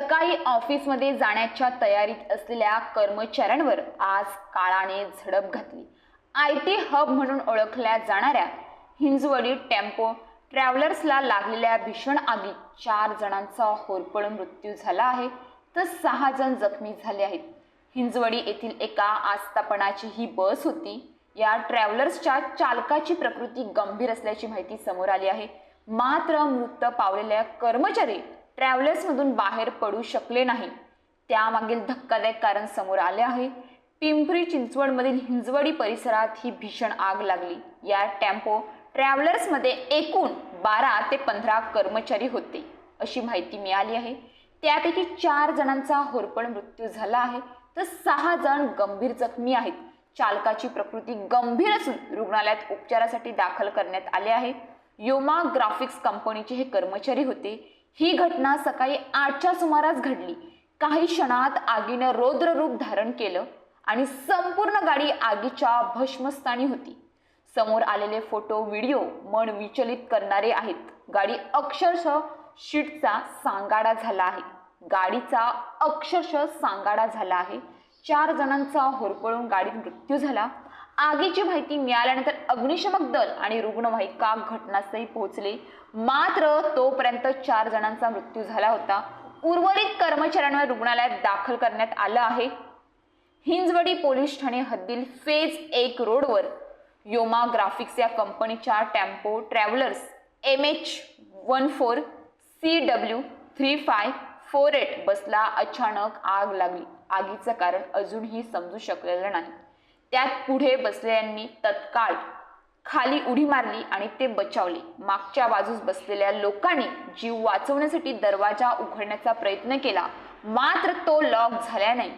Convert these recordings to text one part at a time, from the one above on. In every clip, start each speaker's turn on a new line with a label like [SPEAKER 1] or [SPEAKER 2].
[SPEAKER 1] सकाळी ऑफिसमध्ये जाण्याच्या तयारीत असलेल्या कर्मचाऱ्यांवर आज काळाने झडप घातली. आय टी हब म्हणून ओळखल्या जाणाऱ्या हिंजवडी टेम्पो ट्रॅव्हलर्सला लागलेल्या भीषण आगीत चार जणांचा होरपळून मृत्यू झाला आहे तर सहा जण जखमी झाले आहेत. हिंजवडी येथील एका आस्थापनाची ही बस होती. या ट्रॅव्हलर्सच्या चालकाची प्रकृती गंभीर असल्याची माहिती समोर आली आहे. मात्र मृत पावलेल्या कर्मचारी ट्रॅव्हलर्समधून बाहेर पडू शकले नाही. त्यामागील धक्कादायक कारण समोर आले आहे. पिंपरी चिंचवडमधील हिंजवडी परिसरात ही भीषण आग लागली. या टेम्पो ट्रॅव्हलर्समध्ये एकूण बारा ते पंधरा कर्मचारी होते अशी माहिती मिळाली आहे. त्यापैकी चार जणांचा होरपळ मृत्यू झाला आहे. तर सहा जण गंभीर जखमी आहेत. चालकाची प्रकृती गंभीर असून रुग्णालयात उपचारासाठी दाखल करण्यात आले आहे. योमा ग्राफिक्स कंपनीचे हे कर्मचारी होते. ही घटना सकाळी आठच्या सुमारास घडली. काही क्षणात आगीनं रौद्र रूप धारण केलं आणि संपूर्ण गाडी आगीच्या भस्मस्थानी होती. समोर आलेले फोटो व्हिडिओ मन विचलित करणारे आहेत. गाडी अक्षरशः शीटचा सांगाडा झाला आहे. गाडीचा अक्षरशः सांगाडा झाला आहे. चार जणांचा होरपळून गाडीत मृत्यू झाला. आगीची माहिती मिळाल्यानंतर अग्निशमक दल आणि रुग्णवाहिका घटनास्थळी पोहोचले? मात्र तोपर्यंत चार जणांचा मृत्यू झाला होता. उर्वरित कर्मचाऱ्यांवर रुग्णालयात दाखल करण्यात आलं आहे. हिंजवडी पोलीस ठाणे हद्दील फेज एक रोडवर योमा ग्राफिक्स या कंपनीच्या tempo travellers M H one four C W three five four eight बसला अचानक आग लागली. आगीचं कारण अजूनही समजू शकलेलं नाही. त्यात पुढे बसलेल्यांनी तत्काळ खाली उडी मारली आणि ते बचावले. मागच्या बाजूस बसलेल्या लोकांनी जीव वाचवण्यासाठी दरवाजा उघडण्याचा प्रयत्न केला. मात्र तो लॉक झाल्याने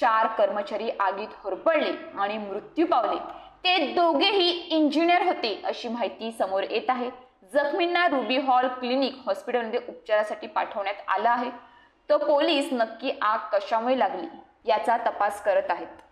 [SPEAKER 1] चार कर्मचारी आगीत होरपडले आणि मृत्यू पावले. ते दोघेही इंजिनियर होते अशी माहिती समोर येत आहे. जखमींना रुबी हॉल क्लिनिक हॉस्पिटलमध्ये उपचारासाठी पाठवण्यात आलं आहे. तो पोलीस नक्की आग कशामुळे लागली याचा तपास करत आहेत.